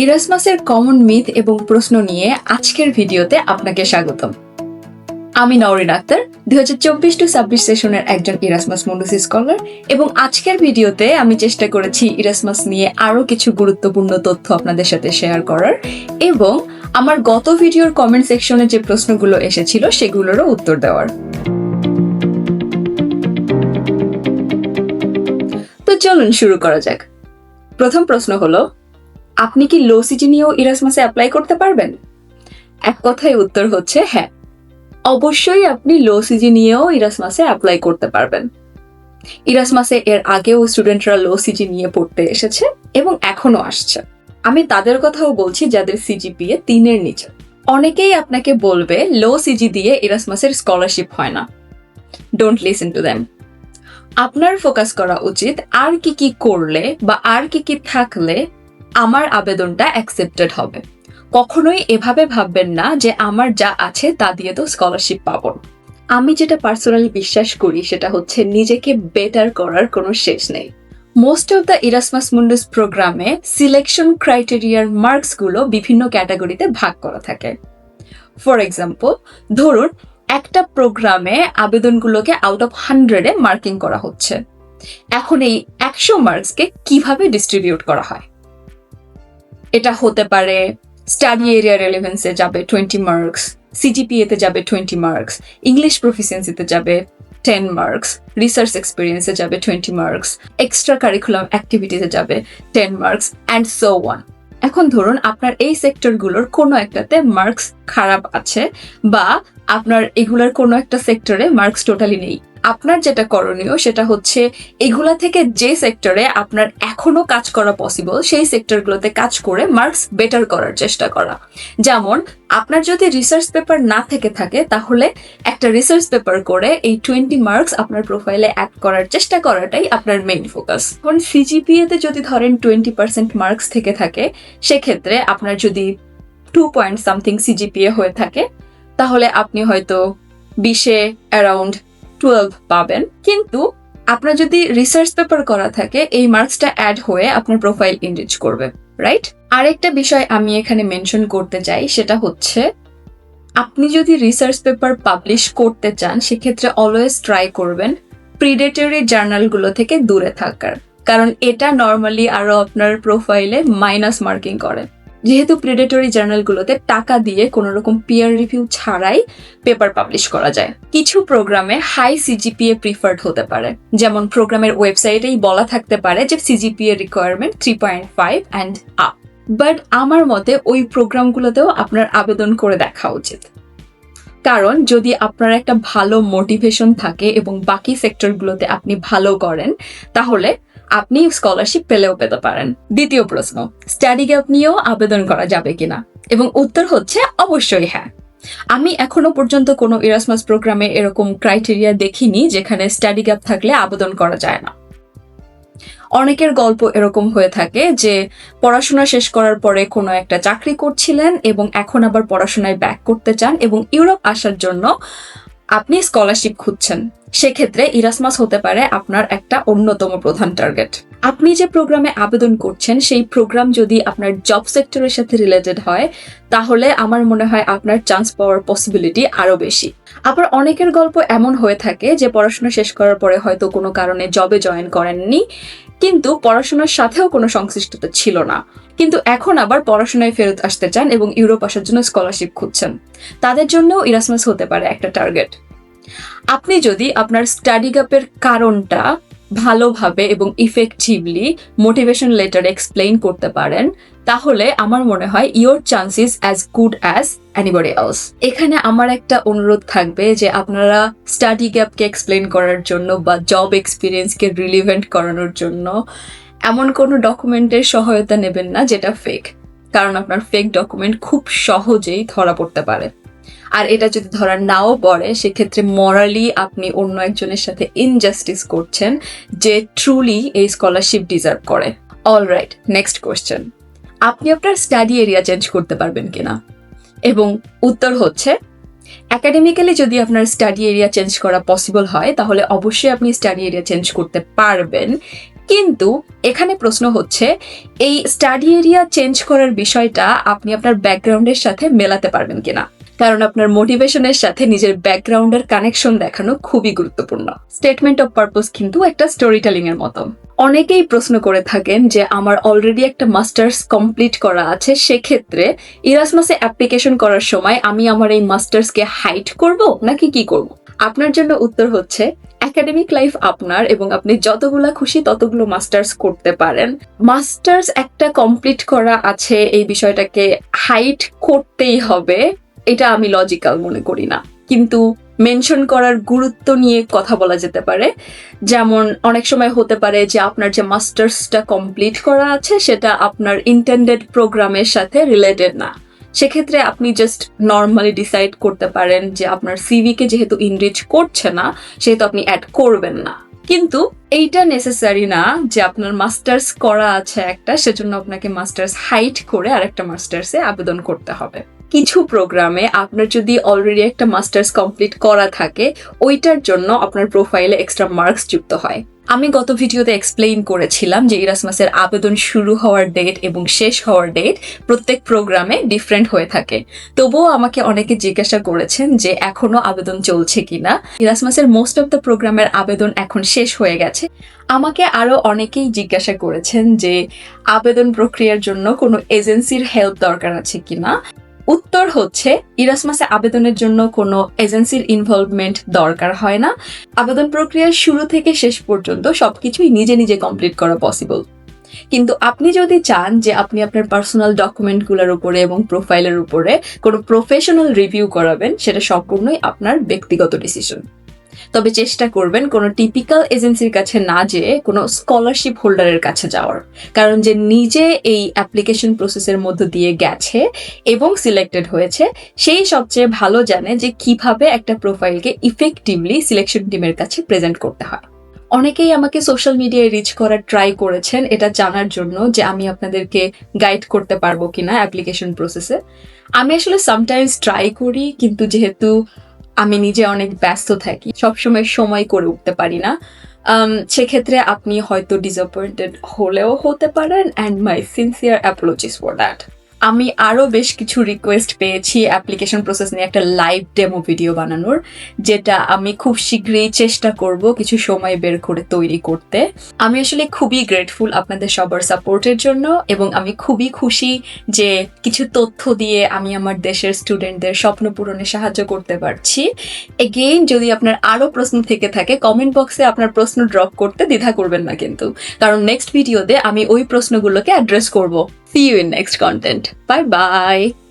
ইরাসমাসের common myth এবং প্রশ্ন নিয়ে আজকের ভিডিওতে আপনাকে স্বাগতম। আমি নওরিন আক্তার, দুই হাজার চব্বিশ টু ছাব্বিশ সেশনের একজন ইরাসমাস মুন্ডুসি স্কলার এবং আজকের ভিডিওতে আমি চেষ্টা করেছি ইরাসমাস নিয়ে আরও কিছু গুরুত্বপূর্ণ তথ্য আপনাদের সাথে শেয়ার করার এবং আমার গত ভিডিওর কমেন্ট সেকশনে যে প্রশ্নগুলো এসেছিল সেগুলোরও উত্তর দেওয়ার। তো চলুন শুরু করা যাক। প্রথম প্রশ্ন হলো আপনি কি লো সিটি নিয়েও ইরাসমাসে অ্যাপ্লাই করতে পারবেন? এক কথায় উত্তর হচ্ছে হ্যাঁ। অবশ্যই আপনি লো সিজি নিয়েও ইরাসমাসে অ্যাপ্লাই করতে পারবেন। ইরাসমাসে এর আগেও স্টুডেন্টরা লো সিজি নিয়ে পড়তে এসেছে এবং এখনও আসছে। আমি তাদের কথাও বলছি যাদের সিজিপিএ তিনের নিচে। অনেকেই আপনাকে বলবে লো সিজি দিয়ে ইরাসমাসের স্কলারশিপ হয় না। ডোন্ট লিসেন টু দ্যাম আপনার ফোকাস করা উচিত আর কি কি করলে বা আর কি কি থাকলে আমার আবেদনটা অ্যাকসেপ্টেড হবে। কখনোই এভাবে ভাববেন না যে আমার যা আছে তা দিয়ে তো স্কলারশিপ পাবো। আমি যেটা পার্সোনালি বিশ্বাস করি সেটা হচ্ছে নিজেকে বেটার করার কোনো শেষ নেই। Most of the Erasmus Mundus প্রোগ্রামে সিলেকশন ক্রাইটেরিয়ার মার্কসগুলো বিভিন্ন ক্যাটাগরিতে ভাগ করা থাকে। ফর এক্সাম্পল ধরুন, একটা প্রোগ্রামে আবেদনগুলোকে আউট অফ হান্ড্রেডে মার্কিং করা হচ্ছে। এখন এই একশো মার্কসকে কীভাবে ডিস্ট্রিবিউট করা হয়? এটা হতে পারে স্টাডি এরিয়া রেলিভেন্সে যাবে টোয়েন্টি মার্কস সিজিপিএতে যাবে টোয়েন্টি মার্কস ইংলিশ প্রফিসিয়েন্সিতে যাবে টেন মার্কস রিসার্চ এক্সপিরিয়েন্সে যাবে টোয়েন্টি মার্কস এক্সট্রা কারিকুলাম অ্যাক্টিভিটিতে যাবে ten marks and so one এখন ধরুন আপনার এই সেক্টরগুলোর কোনো একটাতে মার্কস খারাপ আছে বা আপনার এগুলোর কোনো একটা সেক্টরে মার্কস টোটালি নেই। আপনার যেটা করণীয় সেটা হচ্ছে এগুলা থেকে যে সেক্টরে আপনার এখনও কাজ করা পসিবল সেই সেক্টরগুলোতে কাজ করে মার্কস বেটার করার চেষ্টা করা। যেমন, আপনার যদি রিসার্চ পেপার না থেকে থাকে, তাহলে একটা রিসার্চ পেপার করে এই টোয়েন্টি মার্কস আপনার প্রোফাইলে অ্যাড করার চেষ্টা করাটাই আপনার মেইন ফোকাস এখন সিজিপিএ তে যদি ধরেন টোয়েন্টি পার্সেন্ট মার্কস থেকে থাকে, সেক্ষেত্রে আপনার যদি টু পয়েন্ট সামথিং সিজিপিএ হয়ে থাকে, তাহলে আপনি হয়তো বিশে অ্যারাউন্ড টুয়েলভ পাবেন। কিন্তু আপনার যদি রিসার্চ পেপার করা থাকে, এই মার্কসটা অ্যাড হয়ে আপনার প্রোফাইল ইনরিচ করবে রাইট আরেকটা বিষয় আমি এখানে মেনশন করতে চাই, সেটা হচ্ছে আপনি যদি রিসার্চ পেপার পাবলিশ করতে চান, সেক্ষেত্রে অলওয়েজ ট্রাই করবেন প্রিডেটরি জার্নালগুলো থেকে দূরে থাকার। কারণ এটা নর্মালি আরও আপনার প্রোফাইলে মাইনাস মার্কিং করে। যেহেতু প্রিডেটরি জার্নালগুলোতে টাকা দিয়ে কোনো রকম পিয়ার রিভিউ ছাড়াই পেপার পাবলিশ করা যায়। কিছু প্রোগ্রামে হাই সিজিপিএ প্রিফার্ড হতে পারে। যেমন প্রোগ্রামের ওয়েবসাইটেই বলা থাকতে পারে যে CGPA requirement three point five and up but আমার মতে ওই প্রোগ্রামগুলোতেও আপনার আবেদন করে দেখা উচিত। কারণ যদি আপনার একটা ভালো মোটিভেশন থাকে এবং বাকি সেক্টরগুলোতে আপনি ভালো করেন, তাহলে আপনি স্কলারশিপ পেলেও পেতে পারেন। দ্বিতীয় প্রশ্ন স্টাডি গ্যাপ নিয়েও আবেদন করা যাবে কিনা? এবং উত্তর হচ্ছে অবশ্যই হ্যাঁ। আমি এখনও পর্যন্ত কোনো ইরাসমাস প্রোগ্রামে এরকম ক্রাইটেরিয়া দেখিনি যেখানে স্টাডি গ্যাপ থাকলে আবেদন করা যায় না। অনেকের গল্প এরকম হয়ে থাকে যে পড়াশোনা শেষ করার পরে কোনো একটা চাকরি করছিলেন এবং এখন আবার পড়াশোনায় ব্যাক করতে চান এবং ইউরোপ আসার জন্য আপনি স্কলারশিপ খুঁজছেন, সেক্ষেত্রে ইরাসমাস হতে পারে আপনার একটা অন্যতম প্রধান টার্গেট আপনি যে প্রোগ্রামে আবেদন করছেন, সেই প্রোগ্রাম যদি আপনার জব সেক্টরের সাথে রিলেটেড হয়, তাহলে আমার মনে হয় আপনার চান্স পাওয়ার পসিবিলিটি আরও বেশি। আবার অনেকের গল্প এমন হয়ে থাকে যে পড়াশোনা শেষ করার পরে হয়তো কোনো কারণে জবে জয়েন করেননি কিন্তু পড়াশোনার সাথেও কোনো সংশ্লিষ্টতা ছিল না। কিন্তু এখন আবার পড়াশোনায় ফেরত আসতে চান এবং ইউরোপ আসার জন্য স্কলারশিপ খুঁজছেন। তাদের জন্যও ইরাসমাস হতে পারে একটা টার্গেট। আপনি যদি আপনার স্টাডি গ্যাপের কারণটা ভালোভাবে এবং ইফেক্টিভলি মোটিভেশন লেটার এক্সপ্লেইন করতে পারেন, তাহলে আমার মনে হয় your chances as good as anybody else এখানে আমার একটা অনুরোধ থাকবে যে আপনারা স্টাডি গ্যাপকে এক্সপ্লেন করার জন্য বা জব এক্সপিরিয়েন্সকে রিলিভেন্ট করানোর জন্য এমন কোনো ডকুমেন্টের সহায়তা নেবেন না যেটা ফেক কারণ আপনার ফেক ডকুমেন্ট খুব সহজেই ধরা পড়তে পারে। আর এটা যদি ধরা নাও পড়ে, সেক্ষেত্রে মরালি আপনি অন্য একজনের সাথে ইনজাস্টিস করছেন যে ট্রুলি এই স্কলারশিপ ডিজার্ভ করে। অল রাইট নেক্সট কোয়েশ্চেন আপনি আপনার স্টাডি এরিয়া চেঞ্জ করতে পারবেন কিনা? এবং উত্তর হচ্ছে একাডেমিক্যালি যদি আপনার স্টাডি এরিয়া চেঞ্জ করা পসিবল হয়, তাহলে অবশ্যই আপনি স্টাডি এরিয়া চেঞ্জ করতে পারবেন। কিন্তু এখানে প্রশ্ন হচ্ছে, এই স্টাডি এরিয়া চেঞ্জ করার বিষয়টা আপনি আপনার ব্যাকগ্রাউন্ডের সাথে মেলাতে পারবেন কিনা? কারণ আপনার মোটিভেশনের সাথে নিজের ব্যাকগ্রাউন্ডের কানেকশন দেখানো খুবই গুরুত্বপূর্ণ। স্টেটমেন্ট অফ পারপোজ কিন্তু একটা স্টোরি টেলিং এর মতো। অনেকেই প্রশ্ন করে থাকেন যে, আমার অলরেডি একটা মাস্টার্স কমপ্লিট করা আছে, সেক্ষেত্রে ইরাসমাসে অ্যাপ্লিকেশন করার সময় আমি আমার এই মাস্টার্সকে হাইট করব নাকি কি করব? আপনার জন্য উত্তর হচ্ছে একাডেমিক লাইফ আপনার এবং আপনি যতগুলা খুশি ততগুলো মাস্টার্স করতে পারেন। মাস্টার্স একটা কমপ্লিট করা আছে, এই বিষয়টাকে হাইট করতেই হবে। এটা আমি লজিক্যাল মনে করি না। কিন্তু মেনশন করার গুরুত্ব নিয়ে কথা বলা যেতে পারে। যেমন অনেক সময় হতে পারে যে আপনার যে মাস্টার্সটা কমপ্লিট করা আছে, সেটা আপনার ইন্টেন্ডেড প্রোগ্রামের সাথে রিলেটেড না। সেক্ষেত্রে আপনি জাস্ট নর্মালি ডিসাইড করতে পারেন যে আপনার সিভিকে যেহেতু ইনরিচ করছে না, সেহেতু আপনি অ্যাড করবেন না। কিন্তু এইটা নেসেসারি না যে আপনার মাস্টার্স করা আছে একটা, সেজন্য আপনাকে মাস্টার্স হাইট করে আরেকটা মাস্টার্সে আবেদন করতে হবে। কিছু প্রোগ্রামে আপনার যদি অলরেডি একটা মাস্টার্স কমপ্লিট করা থাকে, ওইটার জন্য আপনার প্রোফাইলে এক্সট্রা মার্কস যুক্ত হয়। আমি গত ভিডিওতে এক্সপ্লেইন করেছিলাম যে ইরাসমাসের আবেদন শুরু হওয়ার ডেট এবং শেষ হওয়ার ডেট প্রত্যেক প্রোগ্রামে ডিফারেন্ট হয়ে থাকে। তবুও আমাকে অনেকে জিজ্ঞাসা করেছেন যে এখনও আবেদন চলছে কিনা। ইরাসমাসের মোস্ট অফ দ্য প্রোগ্রামের আবেদন এখন শেষ হয়ে গেছে। আমাকে আরও অনেকেই জিজ্ঞাসা করেছেন যে আবেদন প্রক্রিয়ার জন্য কোনো এজেন্সির হেল্প দরকার আছে কিনা। উত্তর হচ্ছে ইরাসমাসে আবেদনের জন্য কোনো এজেন্সির ইনভলভমেন্ট দরকার হয় না। আবেদন প্রক্রিয়ার শুরু থেকে শেষ পর্যন্ত সবকিছুই নিজে নিজে কমপ্লিট করা পসিবল কিন্তু আপনি যদি চান যে আপনি আপনার পার্সোনাল ডকুমেন্টগুলোর উপরে এবং প্রোফাইলের উপরে কোনো প্রফেশনাল রিভিউ করাবেন, সেটা সম্পূর্ণই আপনার ব্যক্তিগত ডিসিশন তবে চেষ্টা করবেন কোনো টিপিক্যাল এজেন্সির কাছে না যেয়ে কোনো স্কলারশিপ হোল্ডারের কাছে যাওয়ার। কারণ যে নিজে এই অ্যাপ্লিকেশন প্রসেসের মধ্য দিয়ে গেছে এবং সিলেক্টেড হয়েছে সেই সবচেয়ে ভালো জানে যে কীভাবে একটা প্রোফাইলকে ইফেক্টিভলি সিলেকশন টিমের কাছে প্রেজেন্ট করতে হয়। অনেকেই আমাকে সোশ্যাল মিডিয়ায় রিচ করার ট্রাই করেছেন, এটা জানার জন্য যে আমি আপনাদেরকে গাইড করতে পারব কিনা অ্যাপ্লিকেশন প্রসেসে আমি আসলে সামটাইমস ট্রাই করি, কিন্তু যেহেতু আমি নিজে অনেক ব্যস্ত থাকি, সবসময় সময় করে উঠতে পারি না। সেক্ষেত্রে আপনি হয়তো ডিসঅপয়েন্টেড হলেও হতে পারেন and my sincere apologies for that আমি আরও বেশ কিছু রিকোয়েস্ট পেয়েছি অ্যাপ্লিকেশন প্রসেস নিয়ে একটা লাইভ ডেমো ভিডিও বানানোর, যেটা আমি খুব শীঘ্রই চেষ্টা করব কিছু সময় বের করে তৈরি করতে। আমি আসলে খুবই গ্রেটফুল আপনাদের সবার সাপোর্টের জন্য এবং আমি খুবই খুশি যে কিছু তথ্য দিয়ে আমি আমার দেশের স্টুডেন্টদের স্বপ্ন পূরণে সাহায্য করতে পারছি। এগেইন যদি আপনার আরও প্রশ্ন থেকে থাকে কমেন্ট বক্সে আপনার প্রশ্ন ড্রপ করতে দ্বিধা করবেন না কিন্তু। কারণ নেক্সট ভিডিওতে আমি ওই প্রশ্নগুলোকে অ্যাড্রেস করব। See you in next content Bye-bye!